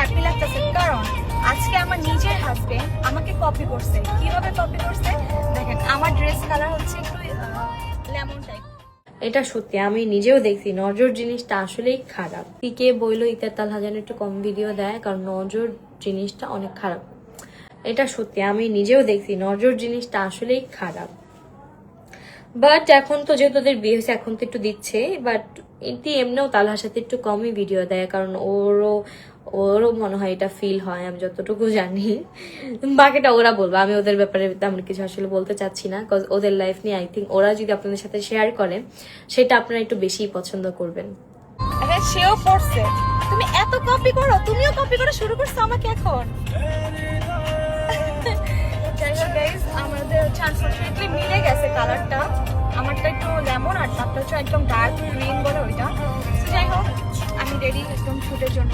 Happy লাগতেছে। কারণ আজকে আমার নিজের হাজবেন্ড আমাকে কপি করছে। কীভাবে কপি করছে? দেখেন, আমার ড্রেস কালার হচ্ছে একটু লেমন টাইপ এটা সত্যি, আমি নিজেও দেখছি, নজর জিনিসটা আসলেই খারাপ। কে বইলো ইতার তাল যেন একটু কম ভিডিও দেয়, কারণ নজর জিনিসটা অনেক খারাপ। এটা সত্যি, আমি নিজেও দেখছি, নজর জিনিসটা আসলেই খারাপ। বাট এখন তো যেহেতু ওদের বিয়ে হয়েছে এখন তো একটু দিচ্ছে বাট এটি এমনিও তালহার সাথে একটু কমই ভিডিও দেয় কারণ ওরও ওরও মনে হয় এটা ফিল হয় আমি যতটুকু জানি। বাকিটা ওরা বলব আমি ওদের ব্যাপারে তেমন কিছু আসলে বলতে চাচ্ছি না 'cause ওদের লাইফ নিয়ে আই থিঙ্ক ওরা যদি আপনাদের সাথে শেয়ার করে সেটা আপনারা একটু বেশি পছন্দ করবেন। সেও পড়ছে তুমি এত কপি করো তুমিও কপি করা শুরু করছ আমাকে এখন। আমাদের কালারটা আমারটা একটু লেমন আর তারটা হচ্ছে একদম ডার্ক গ্রিন বলে ওইটা। যাই হোক, আমি রেডি একদম শুটের জন্য।